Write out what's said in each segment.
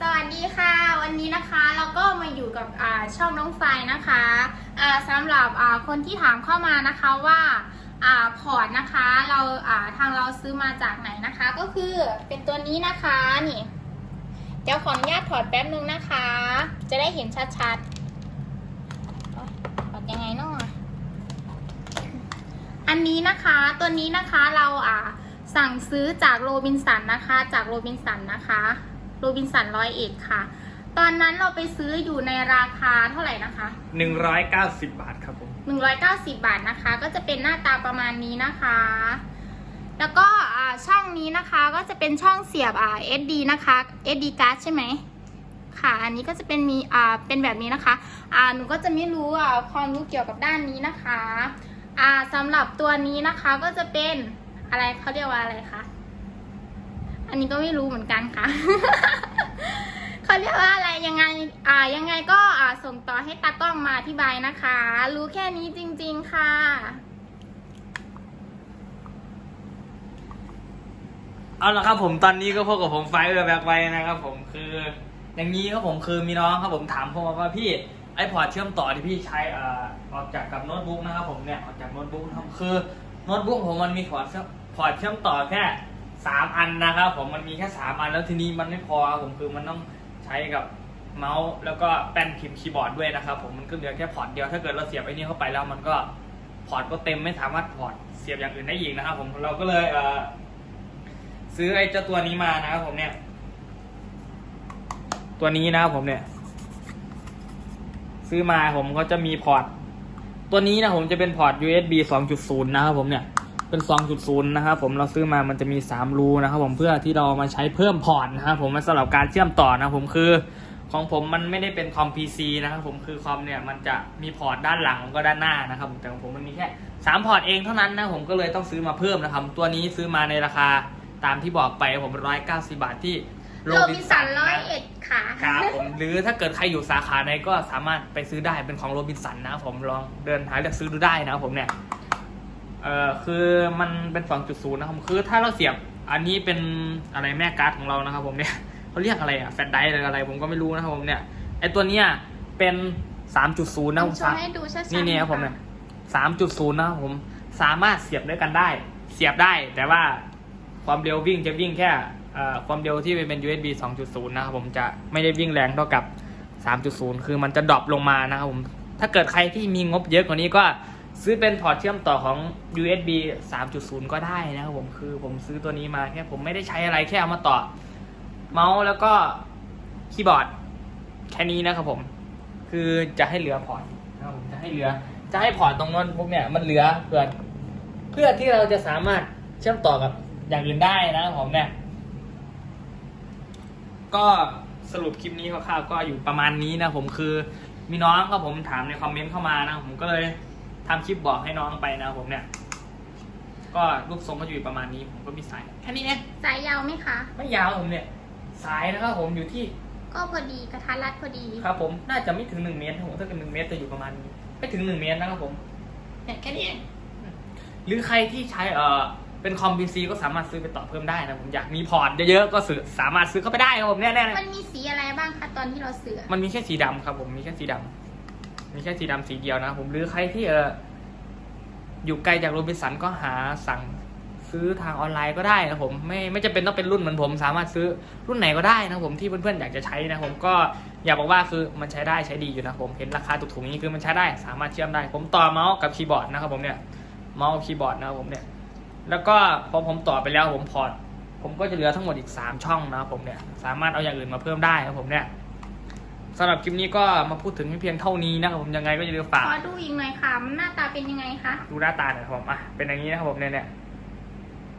สวัสดีค่ะ วันนี้นะคะเราก็มาอยู่กับช่องน้องไฟนะคะสำหรับคนที่ถามเข้ามานะคะว่าอ่าพอร์ตนะคะเราทางเราซื้อมาจากไหนนะคะ ก็คือเป็นตัวนี้นะคะนี่เดี๋ยวขออนุญาตถอดแป๊บนึงนะคะ จะได้เห็นชัดๆถอดยังไงเนาะอันนี้นะคะตัวนี้นะคะเราสั่งซื้อจากโรบินสันนะคะ จากโรบินสันนะคะ บินสันร้อยเอ็ดค่ะ ตอนนั้นเราไปซื้ออยู่ในราคาเท่าไหร่นะคะ 190 บาทครับผม 190 บาทนะคะ ก็จะเป็นหน้าตาประมาณนี้นะคะ แล้วก็อ่าช่องนี้นะคะก็จะเป็นช่องเสียบอ่า SD นะคะ SD card ใช่ไหมค่ะ อันนี้ก็จะเป็นมีอ่าเป็นแบบนี้นะคะ อ่าหนูก็จะไม่รู้อ่าความรู้เกี่ยวกับด้านนี้นะคะ อ่าสำหรับตัวนี้นะคะก็จะเป็นอะไรเขาเรียกว่าอะไรคะ อันนี้ก็ไม่รู้เหมือนกันค่ะ เขาเรียกว่าอะไรยังไง อ่า ยังไงก็อ่าส่งต่อให้ตากล้องมาอธิบายนะคะ รู้แค่นี้จริง ๆค่ะ เอาละครับผมตอนนี้ก็พบกับผมไฟเออร์แบ็กไว้นะครับผมคืออย่างนี้ครับผมคือมีน้องครับผมถามผมว่าพี่ไอพอร์ตเชื่อมต่อที่พี่ใช้อ่อออกจากกับโน้ตบุ๊กนะครับผมเนี่ยออกจากโน้ตบุ๊กนะครับคือโน้ตบุ๊กผมมันมีพอร์ตเชื่อมพอร์ตเชื่อมต่อแค่ สามอันนะครับผมมันมีแค่สามอันแล้วทีนี้มันไม่พอครับผมคือมันต้องใช้กับเมาส์แล้วก็แป้นพิมพ์คีย์บอร์ดด้วยนะครับผมมันก็เหลือแค่พอร์ตเดียวถ้าเกิดเราเสียบไอ้นี่เข้าไปแล้วมันก็พอร์ตก็เต็มไม่สามารถพอร์ตเสียบอย่างอื่นได้อีกนะครับผมเราก็เลยเออซื้อไอ้เจ้าตัวนี้มานะครับผมเนี่ย ตัวนี้นะครับผมเนี่ย ซื้อมาผมก็จะมีพอร์ตตัวนี้นะผมจะเป็นพอร์ต USB 2.0 นะครับผมเนี่ย เป็น 2.0 นะครับผมเราซื้อมามันจะมี 3 รูนะครับผมเพื่อที่เรามาใช้เพิ่มพอร์ตนะครับผมมาสำหรับการเชื่อมต่อนะครับผมคือของผมมันไม่ได้เป็นคอม PC นะครับผมคือคอมเนี่ยมันจะมีพอร์ตด้านหลังแล้วก็ด้านหน้านะครับผมแต่ของผมมันมีแค่3พอร์ตเองเท่านั้นนะผมก็เลยต้องซื้อมาเพิ่มนะครับตัวนี้ซื้อมาในราคาตามที่บอกไปผมร้อยเก้าสิบาทที่โรบินสันร้อยเอ็ดค่ะครับผมหรือถ้าเกิดใครอยู่สาขาไหนก็สามารถไปซื้อได้เป็นของโรบินสันนะครับผมลองเดินหาเลือกซื้อดูได้นะครับผมเนี่ย เอ่อคือมันเป็น 2.0 นะครับผมคือถ้าเราเสียบอันนี้เป็นอะไรแม่การ์ดของเรานะครับผมเนี่ยเขาเรียกอะไรอะแฟลชไดร์หรืออะไรผมก็ไม่รู้นะครับผมเนี่ยไอตัวเนี้ยเป็น 3.0 นะต้ผองมโชว์ให้ดูชัดๆนี่เนี่ยครับผมเนี่ย3.0 นะครับผมสามารถเสียบด้วยกันได้ เสียบได้แต่ว่าความเร็ววิ่งจะวิ่งแค่เอ่อความเร็วที่เป็น USB 2.0 นะครับผมจะไม่ได้วิ่งแรงเท่ากับ 3.0 คือมันจะดรอปลงมานะครับผม ถ้าเกิดใครที่มีงบเยอะกว่านี้ก็ ซื้อเป็นพอร์ตเชื่อมต่อของ USB 3.0 ก็ได้นะครับผมคือผมซื้อตัวนี้มาแค่ผมไม่ได้ใช้อะไรแค่เอามาต่อ เมาส์แล้วก็คีย์บอร์ดแค่นี้นะครับผม คือจะให้เหลือพอร์ตนะครับผมจะให้เหลือ จะให้พอร์ตตรงนั้นพวกเนี่ยมันเหลือเพื่อเพื่อที่เราจะสามารถเชื่อมต่อกับอย่างอื่นได้นะครับผมเนี่ยก็สรุปคลิปนี้คร่าวๆก็อยู่ประมาณนี้นะผมคือมีน้องก็ผมถามในคอมเมนต์เข้ามานะผมก็เลย ทำคลิปบอกให้น้องไปนะครับผมเนี่ย ก็รูปทรงก็อยู่ประมาณนี้ ผมก็มีสายแค่นี้เองสายยาวไหมคะ ไม่ยาวผมเนี่ย สายนะครับผมอยู่ที่ ก็พอดีกระทัดรัดพอดี ครับ ผมน่าจะไม่ถึงหนึ่งเมตรครับผมถ้าเกิดหนึ่งเมตรจะอยู่ประมาณนี้ไม่ถึงหนึ่งเมตรนะครับผมเนี่ยแค่นี้เองหรือใครที่ใช้เอ่อเป็นคอมพีซีก็สามารถซื้อไปต่อเพิ่มได้นะผมอยากมีพอร์ตเยอะๆก็ซื้อสามารถซื้อเข้าไปได้ครับผมเนี่ยเนี่ยมันมีสีอะไรบ้างคะตอนที่เราเสือมันมีแค่สีดำครับผมมีแค่สีดำ มีแค่สีดำสีเดียวนะผมหรือใครที่เอออยู่ไกลจากโรบินสันก็หาสั่งซื้อทางออนไลน์ก็ได้นะผมไม่ไม่จำเป็นต้องเป็นรุ่นเหมือนผม สามารถซื้อรุ่นไหนก็ได้นะผมที่เพื่อนๆอยากจะใช้นะผมก็อยากบอกว่าคือมันใช้ได้ใช้ดีอยู่นะผมเห็นราคาถูกๆนี้คือมันใช้ได้สามารถเชื่อมได้ ผมต่อเมาส์กับคีย์บอร์ดนะครับผมเนี่ยเมาส์คีย์บอร์ดนะครับผมเนี่ยแล้วก็พอผมต่อไปแล้วผมพอร์ตผมก็จะเหลือทั้งหมดอีก 3 ช่องนะครับผมเนี่ยสามารถเอาอย่างอื่นมาเพิ่มได้นะผมเนี่ย สำหรับคลิปนี้ก็มาพูดถึงเพียงเท่านี้นะครับผมยังไงก็อย่าลืมฝาก ขอดูอีกหน่อยค่ะ มันหน้าตาเป็นยังไงคะ ดูหน้าตาหน่อยครับผมอะเป็นอย่างนี้นะครับผมเนี่ยเนี่ย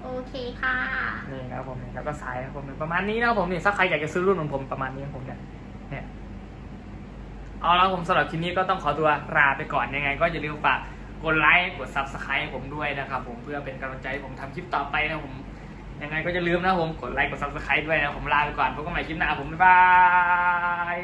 โอเคค่ะ นี่นะครับผมเนี่ยแล้วก็สายนะครับผมเนี่ยประมาณนี้นะครับผมเนี่ยถ้าใครอยากจะซื้อรุ่นของผมประมาณนี้ครับผมเนี่ยเนี่ยเอาแล้วผมสำหรับคลิปนี้ก็ต้องขอตัวลาไปก่อนยังไง ก็อย่าลืมฝากกดไลค์กด subscribe ให้ผมด้วยนะครับผมเพื่อเป็นกำลังใจให้ผมทำคลิปต่อไปนะผมยังไงก็จะลืมนะครับผมกดไลค์กด subscribe ด้วยนะผมลาไปก่อนพบกันใหม่คลิปหน้าผมบ๊ายบาย